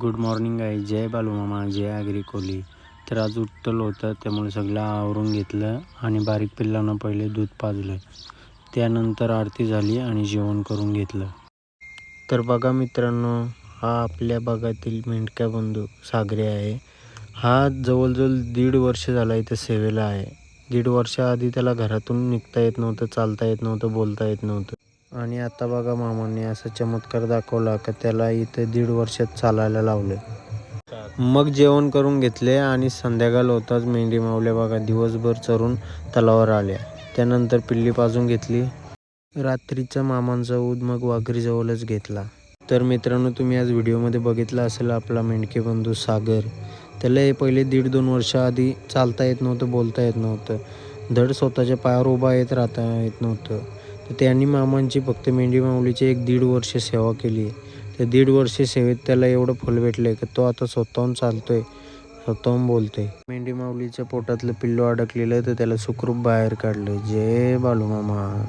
Good morning आहे जय बालूमामा जय आगरी कोली. तर आज उठलं होतं त्यामुळे सगळं आवरून घेतलं आणि बारीक पिल्लांना पहिले दूध पाजलं. त्यानंतर आरती झाली आणि जेवण करून घेतलं. तर बघा मित्रांनो हा आपल्या भागातील मेंढक्या बंधू सागरे आहे. हा जवळजवळ दीड वर्ष झाला इथं सेवेला आहे. दीड वर्षाआधी त्याला घरातून निघता येत नव्हतं चालता येत नव्हतं बोलता येत नव्हतं. आणि आता बघा मामांनी असा चमत्कार दाखवला का त्याला इथं दीड वर्षात चालायला लावलं. मग जेवण करून घेतले आणि संध्याकाळ होताच मेंढी मावल्या बघा दिवसभर चरून तलावावर आल्या. त्यानंतर पिल्ली पाजून घेतली. रात्रीचा मामांचा ऊद मग वाघरीजवळच घेतला. तर मित्रांनो तुम्ही आज व्हिडिओमध्ये बघितलं असेल आपला मेंढके बंधू सागर. त्याला हे पहिले दीड दोन वर्षाआधी चालता येत नव्हतं बोलता येत नव्हतं. धड स्वतःच्या पायावर उभा येत राहता येत नव्हतं. तर त्यांनी मामांची फक्त मेंढी माऊलीची एक दीड वर्ष सेवा केली. त्या दीड वर्ष सेवेत त्याला एवढं फल भेटलं की तो आता स्वतःहून चालतोय स्वतःहून बोलतोय. मेंढी माऊलीच्या पोटातलं पिल्लू अडकलेलं तर त्याला सुखरूप बाहेर काढलं. जय बालू मामा